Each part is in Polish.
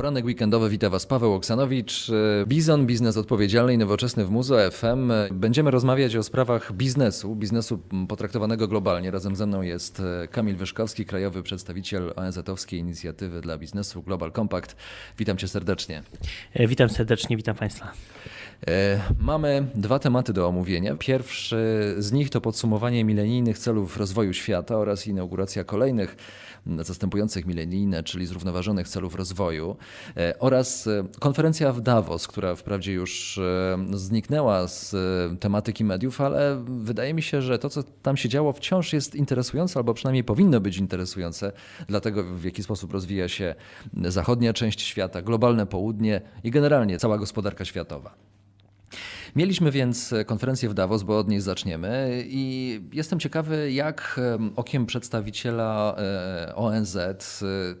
Poranek weekendowy, witam Was Paweł Oksanowicz, e, Bizon, biznes odpowiedzialny i nowoczesny w Muzo FM. Będziemy rozmawiać o sprawach biznesu, biznesu potraktowanego globalnie. Razem ze mną jest e, Kamil Wyszkowski, krajowy przedstawiciel ONZ-owskiej inicjatywy dla biznesu Global Compact. Witam Cię serdecznie. E, Witam serdecznie, witam Państwa. E, Mamy dwa tematy do omówienia. Pierwszy z nich to podsumowanie milenijnych celów rozwoju świata oraz inauguracja kolejnych zastępujących milenijne, czyli zrównoważonych celów rozwoju e, oraz e, konferencja w Davos, która wprawdzie już zniknęła z tematyki mediów, ale wydaje mi się, że to, co tam się działo, wciąż jest interesujące, albo przynajmniej powinno być interesujące, dlatego w jaki sposób rozwija się zachodnia część świata, globalne południe i generalnie cała gospodarka światowa. Mieliśmy więc konferencję w Davos, bo od niej zaczniemy i jestem ciekawy, jak em, okiem przedstawiciela e, ONZ e,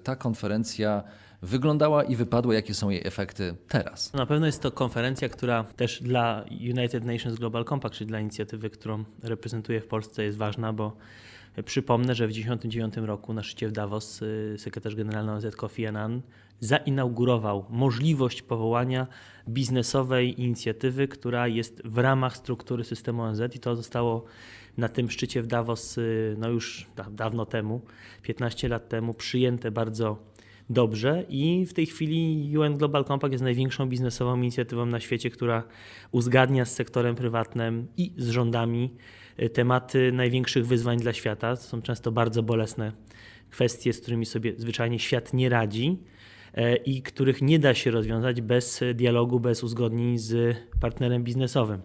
ta konferencja wyglądała i wypadła, jakie są jej efekty teraz. Na pewno jest to konferencja, która też dla United Nations Global Compact, czyli dla inicjatywy, którą reprezentuję w Polsce, jest ważna, bo przypomnę, że w 1999 roku na szczycie w Davos y, sekretarz generalny ONZ Kofi Annan zainaugurował możliwość powołania biznesowej inicjatywy, która jest w ramach struktury systemu ONZ i to zostało na tym szczycie w Davos y, no już da- dawno temu, 15 lat temu, przyjęte bardzo dobrze i w tej chwili UN Global Compact jest największą biznesową inicjatywą na świecie, która uzgadnia z sektorem prywatnym i z rządami tematy największych wyzwań dla świata. To są często bardzo bolesne kwestie, z którymi sobie zwyczajnie świat nie radzi e, i których nie da się rozwiązać bez dialogu, bez uzgodnień z partnerem biznesowym.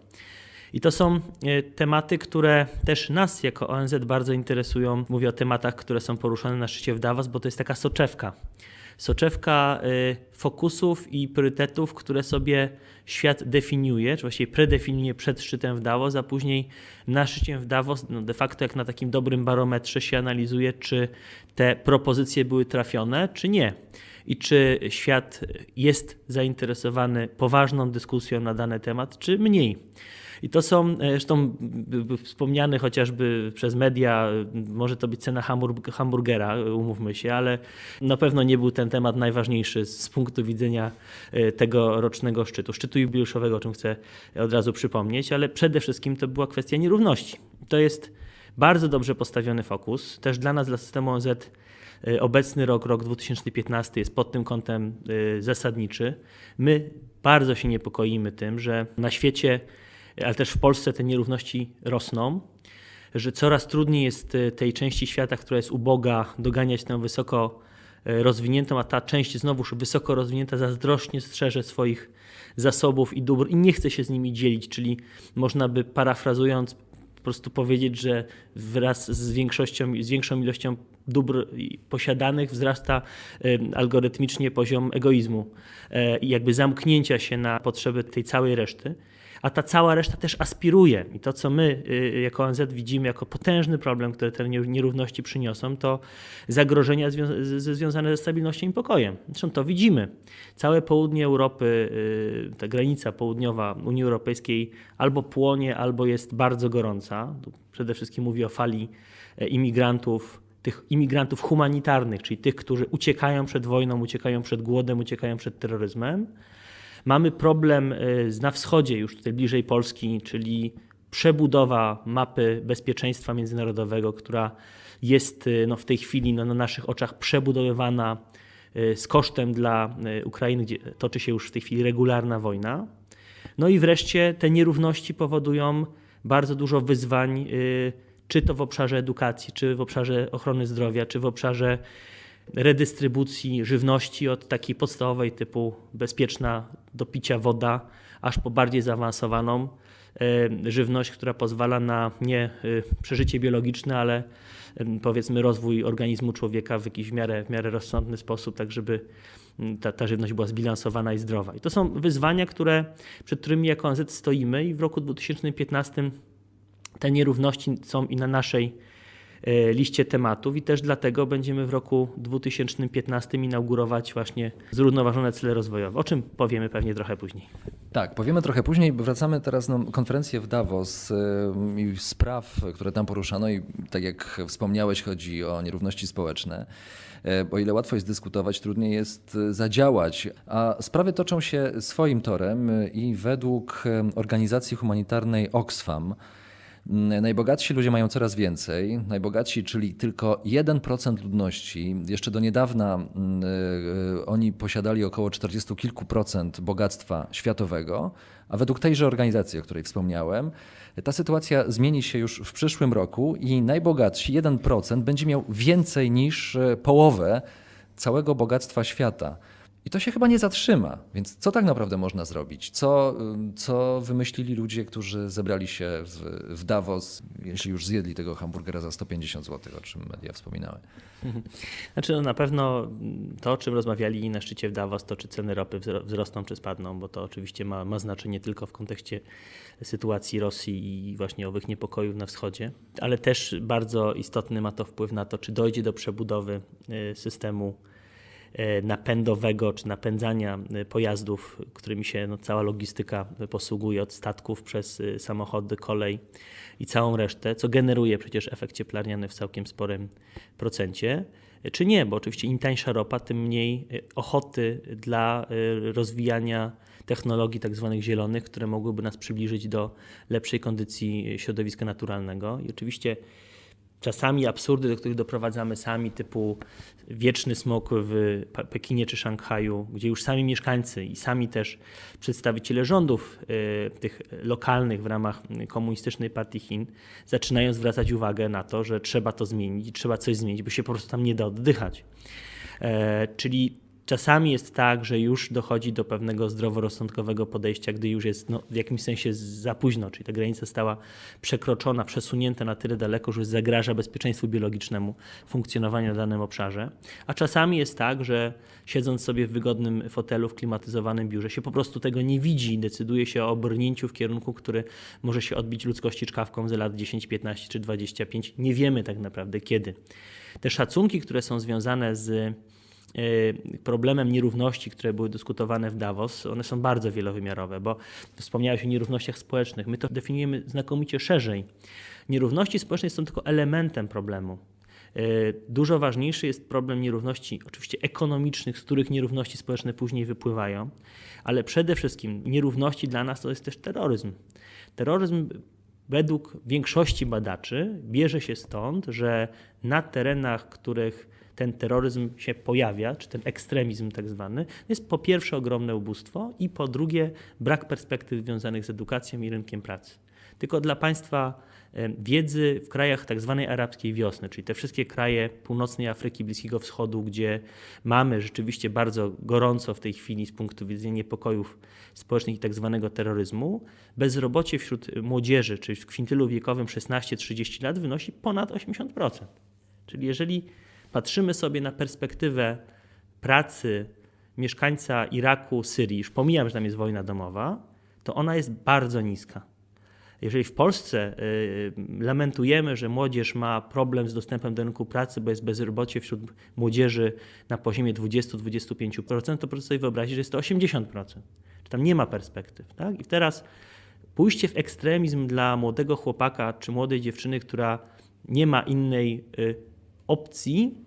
I to są e, tematy, które też nas jako ONZ bardzo interesują. Mówię o tematach, które są poruszane na szczycie w Davos, bo to jest taka soczewka. Soczewka e, fokusów i priorytetów, które sobie świat definiuje, czy właściwie predefiniuje przed szczytem w Davos, a później na szczycie w Davos, no de facto jak na takim dobrym barometrze się analizuje, czy te propozycje były trafione, czy nie i czy świat jest zainteresowany poważną dyskusją na dany temat, czy mniej. I to są, e, zresztą wspomniany chociażby przez media, e, może to być cena hamburg- hamburgera, e, umówmy się, ale na pewno nie był ten temat najważniejszy z punktu widzenia e, tego rocznego szczytu, szczytu jubileuszowego, o czym chcę od razu przypomnieć, ale przede wszystkim to była kwestia nierówności. To jest bardzo dobrze postawiony fokus, też dla nas, dla systemu ONZ Y, Obecny rok, rok 2015 jest pod tym kątem zasadniczy. My bardzo się niepokoimy tym, że na świecie, ale też w Polsce te nierówności rosną, że coraz trudniej jest y, tej części świata, która jest uboga, doganiać tę wysoko y, rozwiniętą, a ta część znowuż wysoko rozwinięta zazdrośnie strzeże swoich zasobów i dóbr i nie chce się z nimi dzielić, czyli można by parafrazując po prostu powiedzieć, że wraz z większością, z większą ilością dóbr posiadanych wzrasta y, algorytmicznie poziom egoizmu e, i jakby zamknięcia się na potrzeby tej całej reszty. A ta cała reszta też aspiruje. I to, co my y, jako ONZ widzimy jako potężny problem, który te nie- nierówności przyniosą, to zagrożenia zwią- związane ze stabilnością i pokojem. Zresztą to widzimy. Całe południe Europy, y, ta granica południowa Unii Europejskiej albo płonie, albo jest bardzo gorąca. Przede wszystkim mówię o fali e, imigrantów, tych imigrantów humanitarnych, czyli tych, którzy uciekają przed wojną, uciekają przed głodem, uciekają przed terroryzmem. Mamy problem y, na wschodzie, już tutaj bliżej Polski, czyli przebudowa mapy bezpieczeństwa międzynarodowego, która jest y, no, w tej chwili no, na naszych oczach przebudowywana y, z kosztem dla Ukrainy, gdzie toczy się już w tej chwili regularna wojna. No i wreszcie te nierówności powodują bardzo dużo wyzwań, czy to w obszarze edukacji, czy w obszarze ochrony zdrowia, czy w obszarze redystrybucji żywności od takiej podstawowej typu bezpieczna do picia woda, aż po bardziej zaawansowaną e, żywność, która pozwala na nie e, przeżycie biologiczne, ale powiedzmy rozwój organizmu człowieka w jakiś w miarę, w miarę rozsądny sposób, tak żeby ta, ta żywność była zbilansowana i zdrowa. I to są wyzwania, które, przed którymi jako ONZ stoimy i w roku 2015 te nierówności są i na naszej liście tematów i też dlatego będziemy w roku 2015 inaugurować właśnie zrównoważone cele rozwojowe, o czym powiemy pewnie trochę później. Tak, powiemy trochę później. Wracamy teraz na konferencję w Davos i spraw, które tam poruszano i tak jak wspomniałeś, chodzi o nierówności społeczne. Y, O ile łatwo jest dyskutować, trudniej jest y, zadziałać. A sprawy toczą się swoim torem i według organizacji humanitarnej Oxfam Najbogatsi ludzie mają coraz więcej. Najbogatsi, czyli tylko 1% ludności. Jeszcze do niedawna y, oni posiadali około 40 kilku procent bogactwa światowego, a według tejże organizacji, o której wspomniałem, ta sytuacja zmieni się już w przyszłym roku i najbogatsi 1% będzie miał więcej niż y, połowę całego bogactwa świata. I to się chyba nie zatrzyma. Więc co tak naprawdę można zrobić? Co, co wymyślili ludzie, którzy zebrali się w, w Davos, jeśli już zjedli tego hamburgera za 150 zł, o czym media wspominały? Znaczy no na pewno to, o czym rozmawiali na szczycie w Davos, to czy ceny ropy wzro- wzrosną czy spadną, bo to oczywiście ma, ma znaczenie tylko w kontekście sytuacji Rosji i właśnie owych niepokojów na wschodzie, ale też bardzo istotny ma to wpływ na to, czy dojdzie do przebudowy y, systemu napędowego czy napędzania y, pojazdów, którymi się no, cała logistyka posługuje od statków przez y, samochody, kolej i całą resztę, co generuje przecież efekt cieplarniany w całkiem sporym procencie, czy nie, bo oczywiście im tańsza ropa, tym mniej ochoty dla rozwijania technologii tak zwanych zielonych, które mogłyby nas przybliżyć do lepszej kondycji środowiska naturalnego. I oczywiście czasami absurdy, do których doprowadzamy sami, typu wieczny smog w Pekinie czy Szanghaju, gdzie już sami mieszkańcy i sami też przedstawiciele rządów y, tych lokalnych w ramach komunistycznej partii Chin zaczynają zwracać uwagę na to, że trzeba to zmienić trzeba coś zmienić, bo się po prostu tam nie da oddychać. E, czyli Czasami jest tak, że już dochodzi do pewnego zdroworozsądkowego podejścia, gdy już jest no, w jakimś sensie za późno, czyli ta granica została przekroczona, przesunięta na tyle daleko, że zagraża bezpieczeństwu biologicznemu funkcjonowaniu na danym obszarze. A czasami jest tak, że siedząc sobie w wygodnym fotelu w klimatyzowanym biurze się po prostu tego nie widzi i decyduje się o obrnięciu w kierunku, który może się odbić ludzkości czkawką za lat 10, 15 czy 25. Nie wiemy tak naprawdę kiedy. Te szacunki, które są związane z problemem nierówności, które były dyskutowane w Davos, one są bardzo wielowymiarowe, bo wspomniałeś o nierównościach społecznych. My to definiujemy znakomicie szerzej. Nierówności społeczne są tylko elementem problemu. Y, Dużo ważniejszy jest problem nierówności, oczywiście ekonomicznych, z których nierówności społeczne później wypływają, ale przede wszystkim nierówności dla nas to jest też terroryzm. Terroryzm według większości badaczy bierze się stąd, że na terenach, których ten terroryzm się pojawia, czy ten ekstremizm tak zwany, jest po pierwsze ogromne ubóstwo i po drugie brak perspektyw związanych z edukacją i rynkiem pracy. Tylko dla Państwa wiedzy w krajach tak zwanej arabskiej wiosny, czyli te wszystkie kraje północnej Afryki, Bliskiego Wschodu, gdzie mamy rzeczywiście bardzo gorąco w tej chwili z punktu widzenia niepokojów społecznych i tak zwanego terroryzmu, bezrobocie wśród młodzieży, czyli w kwintylu wiekowym 16-30 lat wynosi ponad 80%. Czyli jeżeli patrzymy sobie na perspektywę pracy mieszkańca Iraku, Syrii, już pomijam, że tam jest wojna domowa, to ona jest bardzo niska. Jeżeli w Polsce y, lamentujemy, że młodzież ma problem z dostępem do rynku pracy, bo jest bezrobocie wśród młodzieży na poziomie 20-25%, to proszę sobie wyobrazić, że jest to 80%. Czy tam nie ma perspektyw. Tak? I teraz pójście w ekstremizm dla młodego chłopaka czy młodej dziewczyny, która nie ma innej y, opcji,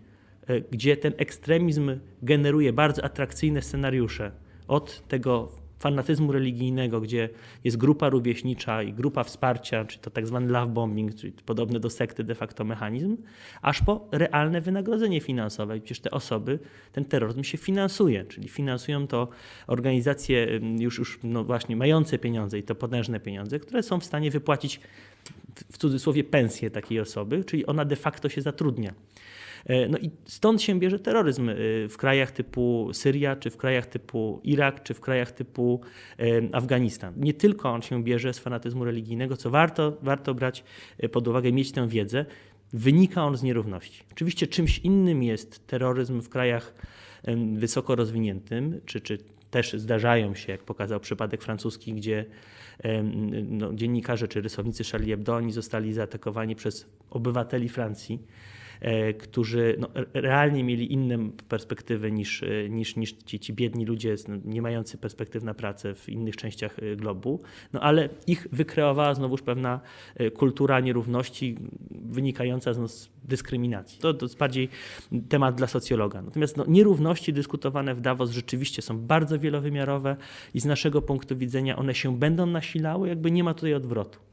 y, gdzie ten ekstremizm generuje bardzo atrakcyjne scenariusze. Od tego fanatyzmu religijnego, gdzie jest grupa rówieśnicza i grupa wsparcia, czyli to tak zwany love bombing, czyli podobny do sekty de facto mechanizm, aż po realne wynagrodzenie finansowe. Przecież te osoby, ten terroryzm się finansuje, czyli finansują to organizacje ym, już, już no właśnie mające pieniądze i to potężne pieniądze, które są w stanie wypłacić w cudzysłowie pensję takiej osoby, czyli ona de facto się zatrudnia. E, No i stąd się bierze terroryzm e, w krajach typu Syria, czy w krajach typu Irak, czy w krajach typu e, Afganistan. Nie tylko on się bierze z fanatyzmu religijnego, co warto, warto brać pod uwagę, mieć tę wiedzę. Wynika on z nierówności. Oczywiście czymś innym jest terroryzm w krajach wysoko rozwiniętym, czy, czy też zdarzają się, jak pokazał przypadek francuski, gdzie no, dziennikarze czy rysownicy Charlie Hebdo oni zostali zaatakowani przez obywateli Francji którzy no, re- realnie mieli inne perspektywy niż, e, niż, niż ci, ci biedni ludzie no, nie mający perspektyw na pracę w innych częściach e, globu, no ale ich wykreowała znowuż pewna e, kultura nierówności wynikająca no, z dyskryminacji. To, to jest bardziej temat dla socjologa. Natomiast no, nierówności dyskutowane w Davos rzeczywiście są bardzo wielowymiarowe i z naszego punktu widzenia one się będą nasilały, jakby nie ma tutaj odwrotu.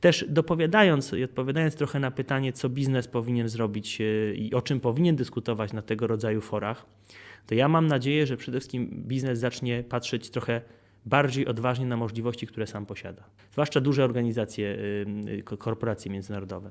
Też dopowiadając i odpowiadając trochę na pytanie, co biznes powinien zrobić e, i o czym powinien dyskutować na tego rodzaju forach, to ja mam nadzieję, że przede wszystkim biznes zacznie patrzeć trochę bardziej odważnie na możliwości, które sam posiada. Zwłaszcza duże organizacje, ko- korporacje międzynarodowe.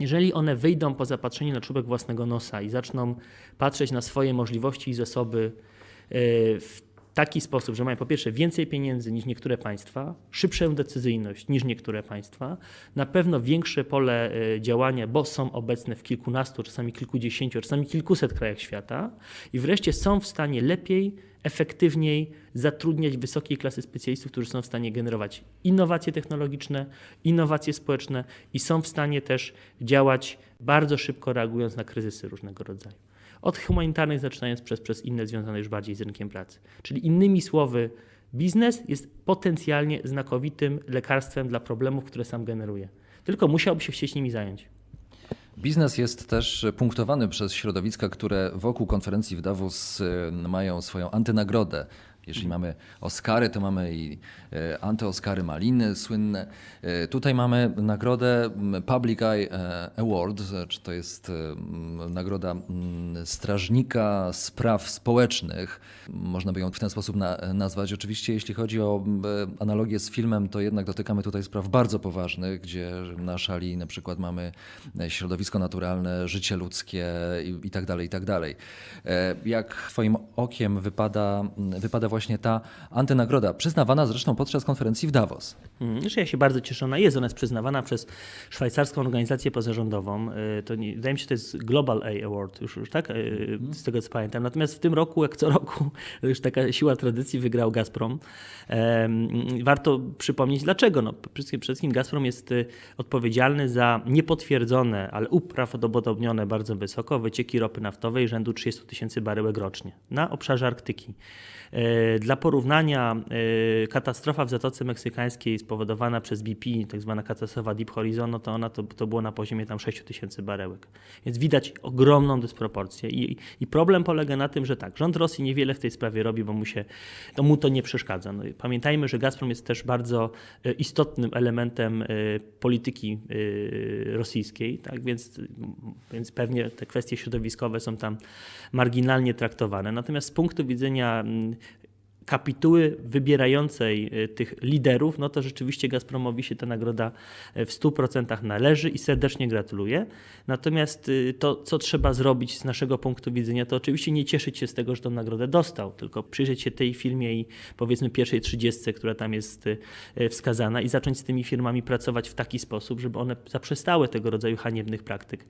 Jeżeli one wyjdą poza patrzenie na czubek własnego nosa i zaczną patrzeć na swoje możliwości i zasoby y, w taki sposób, że mają po pierwsze więcej pieniędzy niż niektóre państwa, szybszą decyzyjność niż niektóre państwa, na pewno większe pole y, działania, bo są obecne w kilkunastu, czasami kilkudziesięciu, czasami kilkuset krajach świata i wreszcie są w stanie lepiej, efektywniej zatrudniać wysokiej klasy specjalistów, którzy są w stanie generować innowacje technologiczne, innowacje społeczne i są w stanie też działać bardzo szybko reagując na kryzysy różnego rodzaju. Od humanitarnych zaczynając przez, przez inne związane już bardziej z rynkiem pracy. Czyli innymi słowy, biznes jest potencjalnie znakowitym lekarstwem dla problemów, które sam generuje. Tylko musiałby się chcieć nimi zająć. Biznes jest też punktowany przez środowiska, które wokół konferencji w Davos y, mają swoją antynagrodę. Jeśli mamy Oscary, to mamy i e, antyoskary Maliny słynne. E, Tutaj mamy nagrodę Public Eye e, Award, czy to jest nagroda strażnika spraw społecznych. Można by ją w ten sposób na, nazwać. Oczywiście jeśli chodzi o analogię z filmem, to jednak dotykamy tutaj spraw bardzo poważnych, gdzie na szali na przykład mamy środowisko naturalne, życie ludzkie i, tak dalej, i tak dalej. Jak twoim okiem wypada, wypada właśnie ta antynagroda, przyznawana zresztą podczas konferencji w Davos? Mm, ja się bardzo cieszę, ona jest, ona jest przyznawana przez szwajcarską organizację pozarządową. Y, To nie, wydaje mi się, że to jest Global A Award, już, już tak, Y, z tego co pamiętam. Natomiast w tym roku, jak co roku, już taka siła tradycji, wygrał Gazprom. Warto przypomnieć dlaczego. No, przede wszystkim- przede wszystkim Gazprom jest y, odpowiedzialny za niepotwierdzone, ale uprawdopodobnione bardzo wysoko wycieki ropy naftowej rzędu 30 tysięcy baryłek rocznie na obszarze Arktyki. E, Dla porównania e, katastrofa w Zatoce Meksykańskiej spowodowana przez BP, tak zwana katastrofa Deep Horizon, no to ona to, to było na poziomie tam 6 tysięcy barełek. Więc widać ogromną dysproporcję I, i problem polega na tym, że tak, rząd Rosji niewiele w tej sprawie robi, bo mu, się, to mu to nie przeszkadza. No, pamiętajmy, że Gazprom jest też bardzo e, istotnym elementem polityki rosyjskiej, tak? więc, więc pewnie te kwestie środowiskowe są tam marginalnie traktowane. Natomiast z punktu widzenia kapituły wybierającej y, tych liderów, no to rzeczywiście Gazpromowi się ta nagroda y, w 100% należy i serdecznie gratuluję. Natomiast y, to, co trzeba zrobić z naszego punktu widzenia, to oczywiście nie cieszyć się z tego, że tą nagrodę dostał, tylko przyjrzeć się tej firmie i powiedzmy pierwszej trzydziestce, która tam jest wskazana i zacząć z tymi firmami pracować w taki sposób, żeby one zaprzestały tego rodzaju haniebnych praktyk.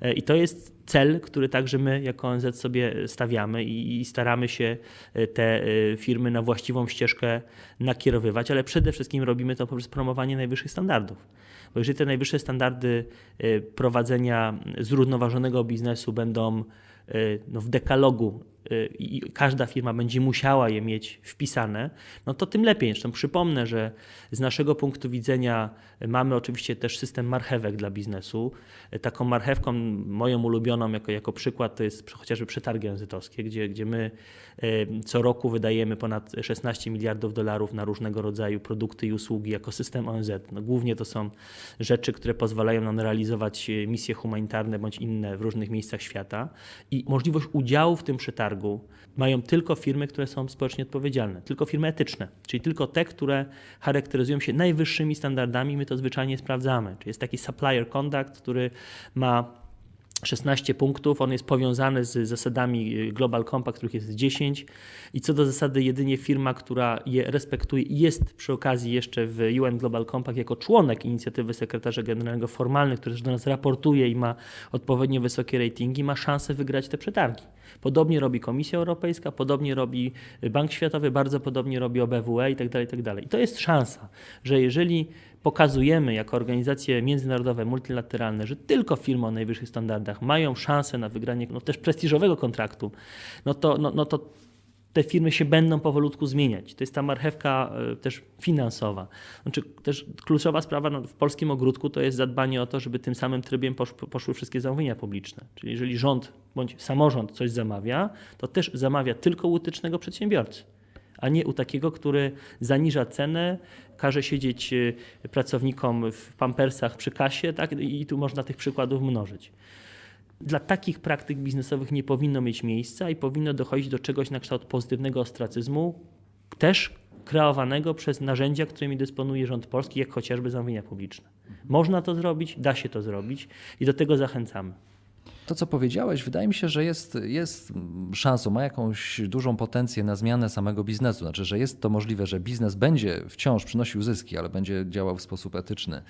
E, I to jest cel, który także my jako ONZ sobie stawiamy i, i staramy się e, te e, firmy na właściwą ścieżkę nakierowywać, ale przede wszystkim robimy to poprzez promowanie najwyższych standardów. Bo jeżeli te najwyższe standardy e, prowadzenia zrównoważonego biznesu będą no, w dekalogu e, i każda firma będzie musiała je mieć wpisane, no to tym lepiej. Zresztą przypomnę, że z naszego punktu widzenia mamy oczywiście też system marchewek dla biznesu. Taką marchewką moją ulubioną jako, jako przykład to jest chociażby przetargi ONZ-owskie, gdzie, gdzie my co roku wydajemy ponad 16 miliardów dolarów na różnego rodzaju produkty i usługi jako system ONZ. No, głównie to są rzeczy, które pozwalają nam realizować misje humanitarne bądź inne w różnych miejscach świata i możliwość udziału w tym przetargu mają tylko firmy, które są społecznie odpowiedzialne, tylko firmy etyczne, czyli tylko te, które charakteryzują się najwyższymi standardami, my to zwyczajnie sprawdzamy. Czyli jest taki supplier conduct, który ma 16 punktów, on jest powiązany z zasadami y, Global Compact, których jest 10 i co do zasady jedynie firma, która je respektuje jest przy okazji jeszcze w UN Global Compact jako członek inicjatywy sekretarza generalnego formalny, który do nas raportuje i ma odpowiednio wysokie ratingi, ma szansę wygrać te przetargi. Podobnie robi Komisja Europejska, podobnie robi Bank Światowy, bardzo podobnie robi OBWE i tak dalej, i tak. I to jest szansa, że jeżeli pokazujemy jako organizacje międzynarodowe, multilateralne, że tylko firmy o najwyższych standardach mają szansę na wygranie no, też prestiżowego kontraktu, no to, no, no to te firmy się będą powolutku zmieniać. To jest ta marchewka e, też finansowa. Znaczy, też kluczowa sprawa no, w polskim ogródku to jest zadbanie o to, żeby tym samym trybiem poszły, poszły wszystkie zamówienia publiczne. Czyli jeżeli rząd bądź samorząd coś zamawia, to też zamawia tylko u utycznego przedsiębiorcy a nie u takiego, który zaniża cenę, każe siedzieć e, pracownikom w pampersach przy kasie tak? i tu można tych przykładów mnożyć. Dla takich praktyk biznesowych nie powinno mieć miejsca i powinno dochodzić do czegoś na kształt pozytywnego ostracyzmu, też kreowanego przez narzędzia, którymi dysponuje rząd polski, jak chociażby zamówienia publiczne. Można to zrobić, da się to zrobić i do tego zachęcamy. To, co powiedziałeś, wydaje mi się, że jest, jest szansą, ma jakąś dużą potencję na zmianę samego biznesu. Znaczy, że jest to możliwe, że biznes będzie wciąż przynosił zyski, ale będzie działał w sposób etyczny.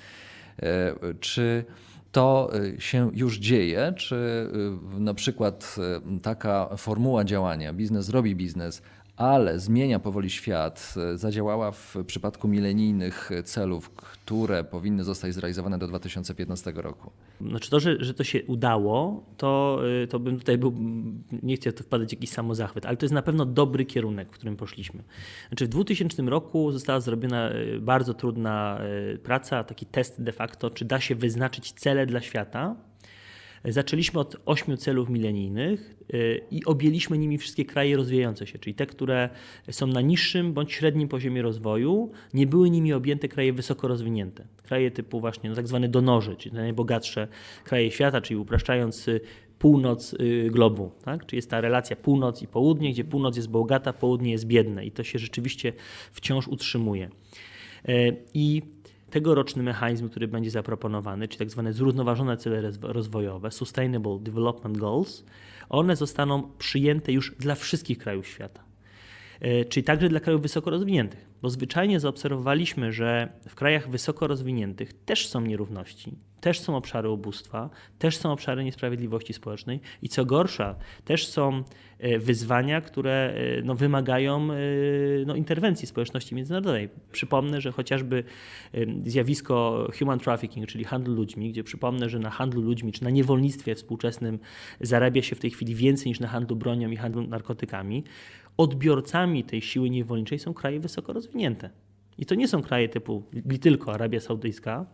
E, Czy to e, się już dzieje? Czy e, na przykład taka formuła działania, biznes robi biznes, ale zmienia powoli świat, zadziałała w przypadku milenijnych celów, które powinny zostać zrealizowane do 2015 roku? Znaczy to, że, że to się udało, to, y, to bym tutaj był, nie chcę tu wpadać w jakiś samozachwyt, ale to jest na pewno dobry kierunek, w którym poszliśmy. Znaczy w 2000 roku została zrobiona y, bardzo trudna y, praca, taki test de facto, czy da się wyznaczyć cele dla świata. Zaczęliśmy od ośmiu celów milenijnych i objęliśmy nimi wszystkie kraje rozwijające się, czyli te, które są na niższym bądź średnim poziomie rozwoju. Nie były nimi objęte kraje wysoko rozwinięte. Kraje typu właśnie no, tak zwane donorzy, czyli najbogatsze kraje świata, czyli upraszczając północ globu. Tak? Czyli jest ta relacja północ i południe, gdzie północ jest bogata, południe jest biedne i to się rzeczywiście wciąż utrzymuje. I tegoroczny mechanizm, który będzie zaproponowany, czyli tak zwane zrównoważone cele rozwojowe, Sustainable Development Goals, one zostaną przyjęte już dla wszystkich krajów świata. Czyli także dla krajów wysoko rozwiniętych, bo zwyczajnie zaobserwowaliśmy, że w krajach wysoko rozwiniętych też są nierówności, też są obszary ubóstwa, też są obszary niesprawiedliwości społecznej i co gorsza, też są wyzwania, które no, wymagają no, interwencji społeczności międzynarodowej. Przypomnę, że chociażby zjawisko human trafficking, czyli handlu ludźmi, gdzie przypomnę, że na handlu ludźmi czy na niewolnictwie współczesnym zarabia się w tej chwili więcej niż na handlu bronią i handlu narkotykami, odbiorcami tej siły niewolniczej są kraje wysoko rozwinięte. I to nie są kraje typu tylko Arabia Saudyjska,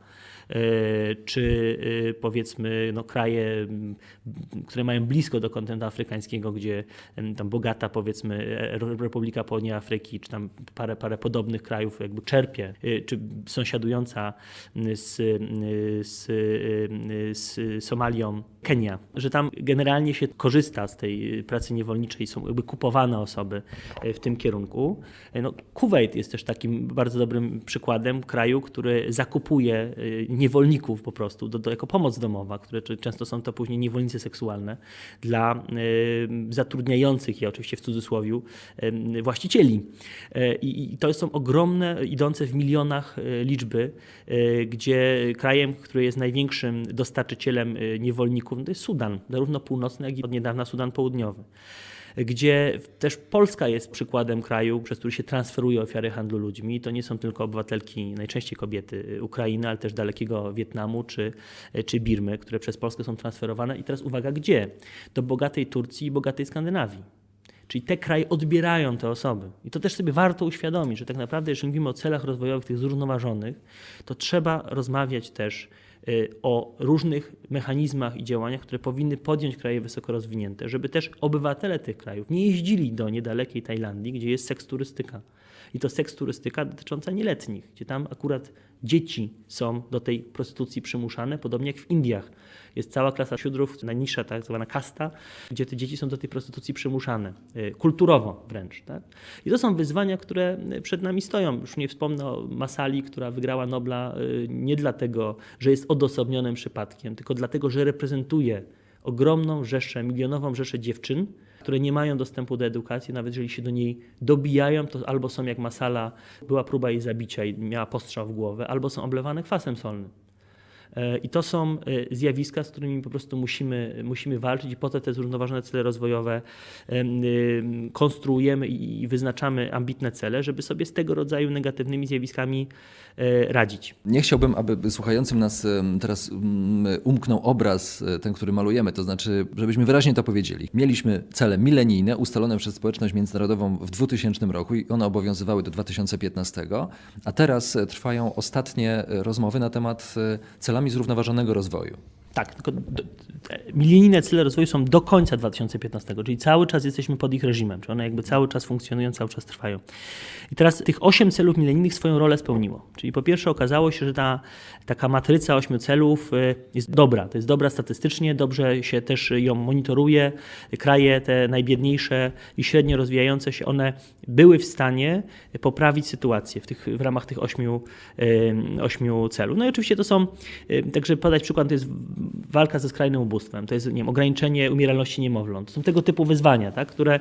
czy powiedzmy no, kraje, które mają blisko do kontynentu afrykańskiego, gdzie tam bogata powiedzmy Republika Południowej Afryki, czy tam parę, parę podobnych krajów jakby czerpie, czy sąsiadująca z, z, z Somalią Kenia, że tam generalnie się korzysta z tej pracy niewolniczej, są jakby kupowane osoby w tym kierunku. No, Kuwait jest też takim bardzo dobrym przykładem kraju, który zakupuje niewolników po prostu, do, do, jako pomoc domowa, które często są to później niewolnicy seksualne dla y, zatrudniających je oczywiście w cudzysłowie y, właścicieli. Y, I to są ogromne, idące w milionach liczby, gdzie krajem, który jest największym dostarczycielem niewolników, to jest Sudan, zarówno północny, jak i od niedawna Sudan Południowy gdzie też Polska jest przykładem kraju, przez który się transferuje ofiary handlu ludźmi. To nie są tylko obywatelki, najczęściej kobiety Ukrainy, ale też dalekiego Wietnamu czy, czy Birmy, które przez Polskę są transferowane. I teraz uwaga, gdzie? Do bogatej Turcji i bogatej Skandynawii. Czyli te kraje odbierają te osoby. I to też sobie warto uświadomić, że tak naprawdę, jeżeli mówimy o celach rozwojowych, tych zrównoważonych, to trzeba rozmawiać też o różnych mechanizmach i działaniach, które powinny podjąć kraje wysoko rozwinięte, żeby też obywatele tych krajów nie jeździli do niedalekiej Tajlandii, gdzie jest seks turystyka. I to seks turystyka dotycząca nieletnich, gdzie tam akurat dzieci są do tej prostytucji przymuszane, podobnie jak w Indiach. Jest cała klasa siódrów, najniższa tak zwana kasta, gdzie te dzieci są do tej prostytucji przymuszane, kulturowo wręcz. Tak? I to są wyzwania, które przed nami stoją. Już nie wspomnę o Masali, która wygrała Nobla nie dlatego, że jest odosobnionym przypadkiem, tylko dlatego, że reprezentuje ogromną rzeszę, milionową rzeszę dziewczyn, które nie mają dostępu do edukacji, nawet jeżeli się do niej dobijają, to albo są jak Masala, była próba jej zabicia i miała postrzał w głowę, albo są oblewane kwasem solnym. I to są e, zjawiska, z którymi po prostu musimy, musimy walczyć i po to te zrównoważone cele rozwojowe konstruujemy i wyznaczamy ambitne cele, żeby sobie z tego rodzaju negatywnymi zjawiskami e, radzić. Nie chciałbym, aby słuchającym nas teraz umknął obraz, e, ten, który malujemy, to znaczy, żebyśmy wyraźnie to powiedzieli. Mieliśmy cele milenijne ustalone przez społeczność międzynarodową w 2000 roku i one obowiązywały do 2015, a teraz trwają ostatnie rozmowy na temat e, celami zrównoważonego rozwoju. Tak, tylko do, milenijne cele rozwoju są do końca 2015, czyli cały czas jesteśmy pod ich reżimem, czy one jakby cały czas funkcjonują, cały czas trwają. I teraz tych osiem celów milenijnych swoją rolę spełniło. Czyli po pierwsze okazało się, że ta taka matryca ośmiu celów y, jest dobra, to jest dobra statystycznie, dobrze się też ją monitoruje. Kraje te najbiedniejsze i średnio rozwijające się, one były w stanie poprawić sytuację w, tych, w ramach tych ośmiu, y, ośmiu celów. No i oczywiście to są, y, także podać przykład, to jest walka ze skrajnym ubóstwem, to jest nie wiem, ograniczenie umieralności niemowląt. To są tego typu wyzwania, tak, które,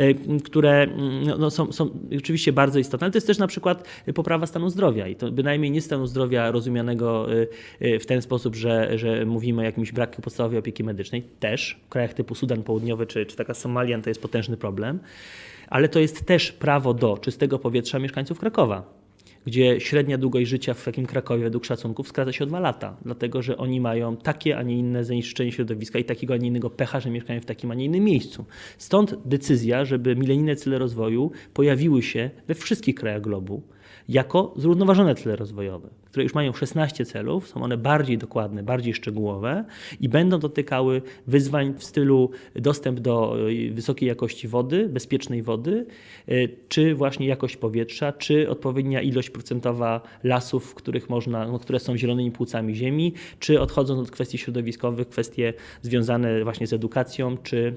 y, które mm, no, no, są, są oczywiście bardzo istotne, ale to jest też na przykład poprawa stanu zdrowia i to bynajmniej nie stanu zdrowia rozumianego y, y, w ten sposób, że, że mówimy o jakimś braku podstawowej opieki medycznej. Też w krajach typu Sudan Południowy czy, czy taka Somalia to jest potężny problem, ale to jest też prawo do czystego powietrza mieszkańców Krakowa gdzie średnia długość życia w takim Krakowie według szacunków skraca się o dwa lata, dlatego że oni mają takie, a nie inne zanieczyszczenie środowiska i takiego, a nie innego pecha, że mieszkają w takim, a nie innym miejscu. Stąd decyzja, żeby milenijne cele rozwoju pojawiły się we wszystkich krajach globu jako zrównoważone cele rozwojowe, które już mają 16 celów, są one bardziej dokładne, bardziej szczegółowe i będą dotykały wyzwań w stylu dostęp do y, wysokiej jakości wody, bezpiecznej wody, y, czy właśnie jakość powietrza, czy odpowiednia ilość procentowa lasów, w których można, no, które są zielonymi płucami ziemi, czy odchodząc od kwestii środowiskowych, kwestie związane właśnie z edukacją, czy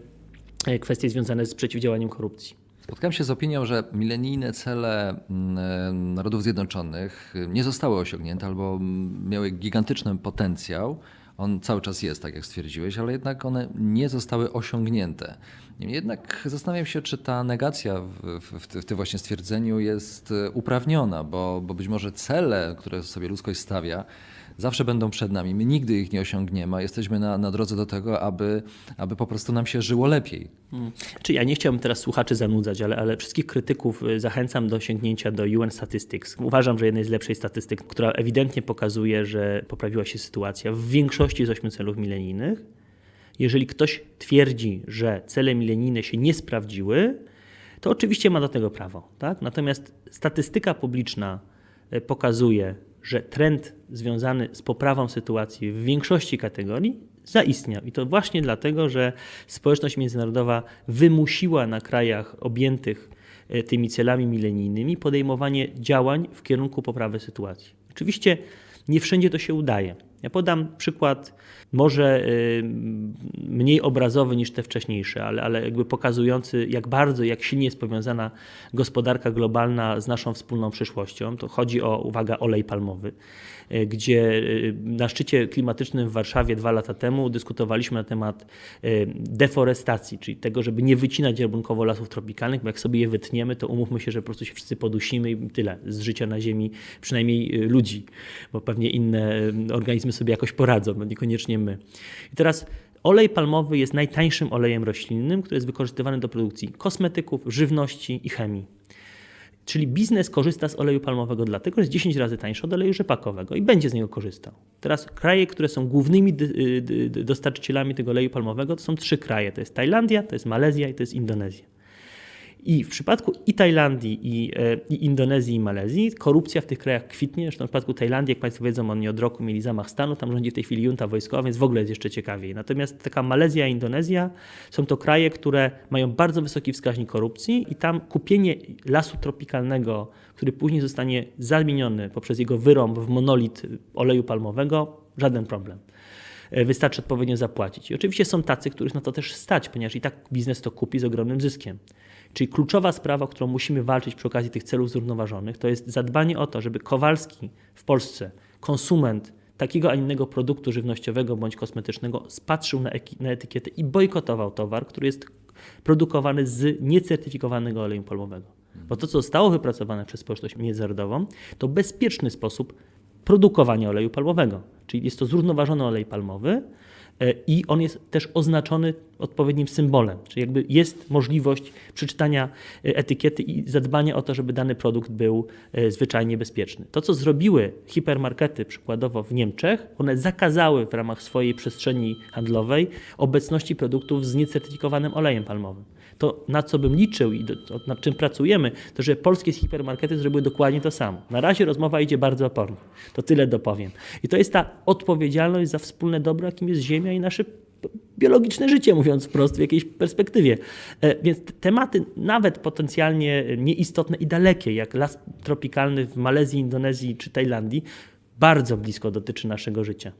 y, kwestie związane z przeciwdziałaniem korupcji. Spotkałem się z opinią, że milenijne cele mm, Narodów Zjednoczonych nie zostały osiągnięte albo mm, miały gigantyczny potencjał. On cały czas jest, tak jak stwierdziłeś, ale jednak one nie zostały osiągnięte. Jednak zastanawiam się, czy ta negacja w, w, w tym właśnie stwierdzeniu jest e, uprawniona, bo, bo być może cele, które sobie ludzkość stawia, zawsze będą przed nami. My nigdy ich nie osiągniemy, a jesteśmy na, na drodze do tego, aby, aby po prostu nam się żyło lepiej. Mm. Czy ja nie chciałbym teraz słuchaczy zanudzać, ale, ale wszystkich krytyków y, zachęcam do sięgnięcia do UN Statistics. Uważam, że jednej z lepszych statystyk, która ewidentnie pokazuje, że poprawiła się sytuacja w większości z ośmiu celów milenijnych. Jeżeli ktoś twierdzi, że cele milenijne się nie sprawdziły, to oczywiście ma do tego prawo. Tak? Natomiast statystyka publiczna y, pokazuje, że trend związany z poprawą sytuacji w większości kategorii zaistniał. I to właśnie dlatego, że społeczność międzynarodowa wymusiła na krajach objętych e, tymi celami milenijnymi podejmowanie działań w kierunku poprawy sytuacji. Oczywiście nie wszędzie to się udaje. Ja podam przykład może y, mniej obrazowy niż te wcześniejsze, ale, ale jakby pokazujący, jak bardzo, jak silnie jest powiązana gospodarka globalna z naszą wspólną przyszłością. To chodzi o, uwaga, olej palmowy, gdzie y, na szczycie klimatycznym w Warszawie dwa lata temu dyskutowaliśmy na temat y, deforestacji, czyli tego, żeby nie wycinać jabłonkowo lasów tropikalnych, bo jak sobie je wytniemy, to umówmy się, że po prostu się wszyscy podusimy i tyle z życia na Ziemi, przynajmniej ludzi, bo pewnie inne organizmy sobie jakoś poradzą, bo niekoniecznie my. I teraz olej palmowy jest najtańszym olejem roślinnym, który jest wykorzystywany do produkcji kosmetyków, żywności i chemii. Czyli biznes korzysta z oleju palmowego dlatego, że jest 10 razy tańszy od oleju rzepakowego i będzie z niego korzystał. Teraz kraje, które są głównymi dy- dostarczycielami tego oleju palmowego, to są trzy kraje. To jest Tajlandia, to jest Malezja i to jest Indonezja. I w przypadku i Tajlandii, i, e, i Indonezji, i Malezji, korupcja w tych krajach kwitnie. Zresztą w przypadku Tajlandii, jak Państwo wiedzą, oni od roku mieli zamach stanu, tam rządzi w tej chwili junta wojskowa, więc w ogóle jest jeszcze ciekawiej. Natomiast taka Malezja Indonezja są to kraje, które mają bardzo wysoki wskaźnik korupcji i tam kupienie lasu tropikalnego, który później zostanie zamieniony poprzez jego wyrąb w monolit oleju palmowego, żaden problem E, wystarczy odpowiednio zapłacić. I oczywiście są tacy, których na to też stać, ponieważ i tak biznes to kupi z ogromnym zyskiem. Czyli kluczowa sprawa, o którą musimy walczyć przy okazji tych celów zrównoważonych, to jest zadbanie o to, żeby Kowalski w Polsce, konsument takiego, a innego produktu żywnościowego bądź kosmetycznego, spatrzył na, na etykietę i bojkotował towar, który jest produkowany z niecertyfikowanego oleju palmowego. Bo to, co zostało wypracowane przez społeczność międzynarodową, to bezpieczny sposób produkowania oleju palmowego. czyli jest to zrównoważony olej palmowy i on jest też oznaczony odpowiednim symbolem, czyli jakby jest możliwość przeczytania e, etykiety i zadbania o to, żeby dany produkt był e, zwyczajnie bezpieczny. To, co zrobiły hipermarkety przykładowo w Niemczech, one zakazały w ramach swojej przestrzeni handlowej obecności produktów z niecertyfikowanym olejem palmowym. To, na co bym liczył i nad czym pracujemy, to że polskie hipermarkety zrobiły dokładnie to samo. Na razie rozmowa idzie bardzo opornie. To tyle dopowiem. I to jest ta odpowiedzialność za wspólne dobro, jakim jest Ziemia i nasze biologiczne życie, mówiąc wprost, w jakiejś perspektywie. E, Więc te tematy nawet potencjalnie nieistotne i dalekie, jak las tropikalny w Malezji, Indonezji czy Tajlandii, bardzo blisko dotyczy naszego życia.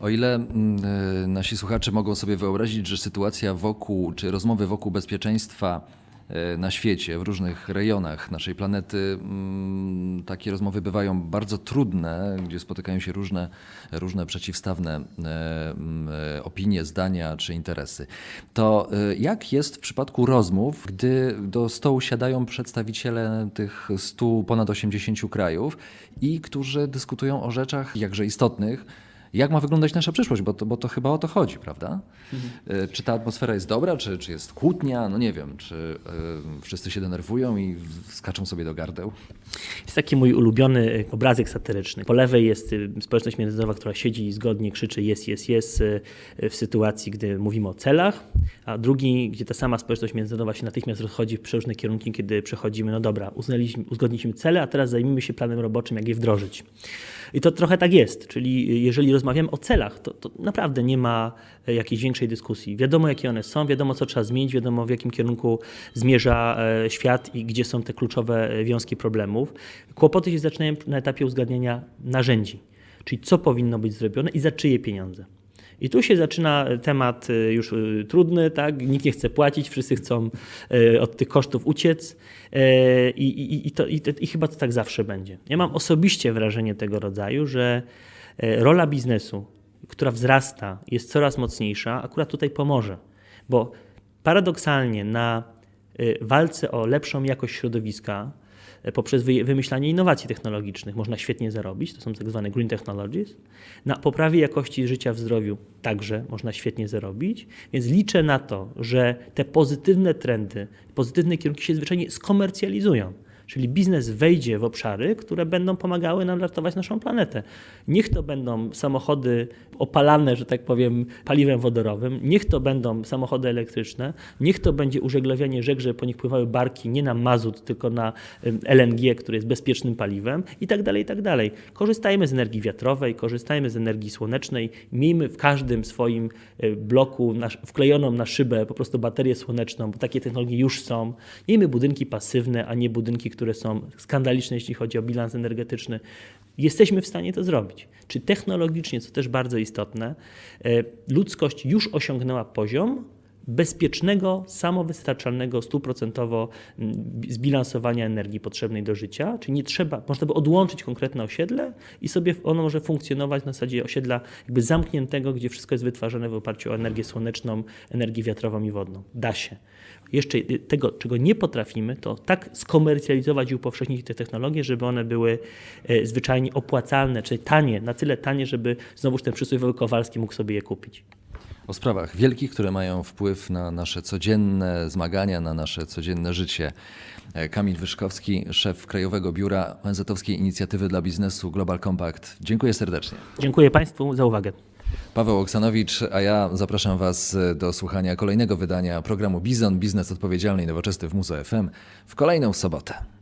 O ile mm, e, nasi słuchacze mogą sobie wyobrazić, że sytuacja wokół, czy rozmowy wokół bezpieczeństwa e, na świecie, w różnych rejonach naszej planety, mm, takie rozmowy bywają bardzo trudne, gdzie spotykają się różne, różne przeciwstawne e, mm, opinie, zdania czy interesy. To jak jest w przypadku rozmów, gdy do stołu siadają przedstawiciele tych 100, ponad 80 krajów i którzy dyskutują o rzeczach jakże istotnych, jak ma wyglądać nasza przyszłość, bo to, bo to chyba o to chodzi, prawda? E, Czy ta atmosfera jest dobra, czy, czy jest kłótnia? No nie wiem, czy e, wszyscy się denerwują i skaczą sobie do gardeł? Jest taki mój ulubiony y, obrazek satyryczny. Po lewej jest y, społeczność międzynarodowa, która siedzi i zgodnie krzyczy jest, jest, jest y, w sytuacji, gdy mówimy o celach, a drugi, gdzie ta sama społeczność międzynarodowa się natychmiast rozchodzi w przeróżne kierunki, kiedy przechodzimy, no dobra, uznaliśmy, uzgodniliśmy cele, a teraz zajmijmy się planem roboczym, jak je wdrożyć. I to trochę tak jest, czyli y, jeżeli rozmawiamy o celach, to, to naprawdę nie ma e, jakiejś większej dyskusji. Wiadomo, jakie one są, wiadomo, co trzeba zmienić, wiadomo, w jakim kierunku zmierza e, świat i gdzie są te kluczowe e, wiązki problemów. Kłopoty się zaczynają na etapie uzgadniania narzędzi, czyli co powinno być zrobione i za czyje pieniądze. I tu się zaczyna temat już trudny, tak? Nikt nie chce płacić, wszyscy chcą od tych kosztów uciec i, i, i, to, i, i chyba to tak zawsze będzie. Ja mam osobiście wrażenie tego rodzaju, że rola biznesu, która wzrasta, jest coraz mocniejsza, akurat tutaj pomoże, bo paradoksalnie na y, walce o lepszą jakość środowiska y, poprzez wy- wymyślanie innowacji technologicznych można świetnie zarobić, to są tak zwane green technologies. Na poprawie jakości życia w zdrowiu także można świetnie zarobić, więc liczę na to, że te pozytywne trendy, pozytywne kierunki się zwyczajnie skomercjalizują. Czyli biznes wejdzie w obszary, które będą pomagały nam ratować naszą planetę. Niech to będą samochody opalane, że tak powiem, paliwem wodorowym, niech to będą samochody elektryczne, niech to będzie użeglawianie rzek, żeby po nich pływały barki nie na mazut, tylko na LNG, który jest bezpiecznym paliwem i tak dalej, i tak dalej. Korzystajmy z energii wiatrowej, korzystajmy z energii słonecznej, miejmy w każdym swoim e, bloku wklejoną na szybę po prostu baterię słoneczną, bo takie technologie już są. Miejmy budynki pasywne, a nie budynki, które są skandaliczne, jeśli chodzi o bilans energetyczny. Jesteśmy w stanie to zrobić. Czy technologicznie, co też bardzo istotne, e, ludzkość już osiągnęła poziom bezpiecznego, samowystarczalnego, stuprocentowo zbilansowania energii potrzebnej do życia, czyli nie trzeba, można by odłączyć konkretne osiedle i sobie ono może funkcjonować na zasadzie osiedla jakby zamkniętego, gdzie wszystko jest wytwarzane w oparciu o energię słoneczną, energię wiatrową i wodną. Da się. Jeszcze tego, czego nie potrafimy, to tak skomercjalizować i upowszechnić te technologie, żeby one były e, zwyczajnie opłacalne, czyli tanie, na tyle tanie, żeby znowuż ten przysłowiowy Kowalski mógł sobie je kupić. O sprawach wielkich, które mają wpływ na nasze codzienne zmagania, na nasze codzienne życie. E, Kamil Wyszkowski, szef Krajowego Biura ONZ-owskiej Inicjatywy dla Biznesu Global Compact. Dziękuję serdecznie. Dziękuję Państwu za uwagę. Paweł Oksanowicz, a ja zapraszam Was do słuchania kolejnego wydania programu Bizon, biznes odpowiedzialny i nowoczesny w Muzo FM w kolejną sobotę.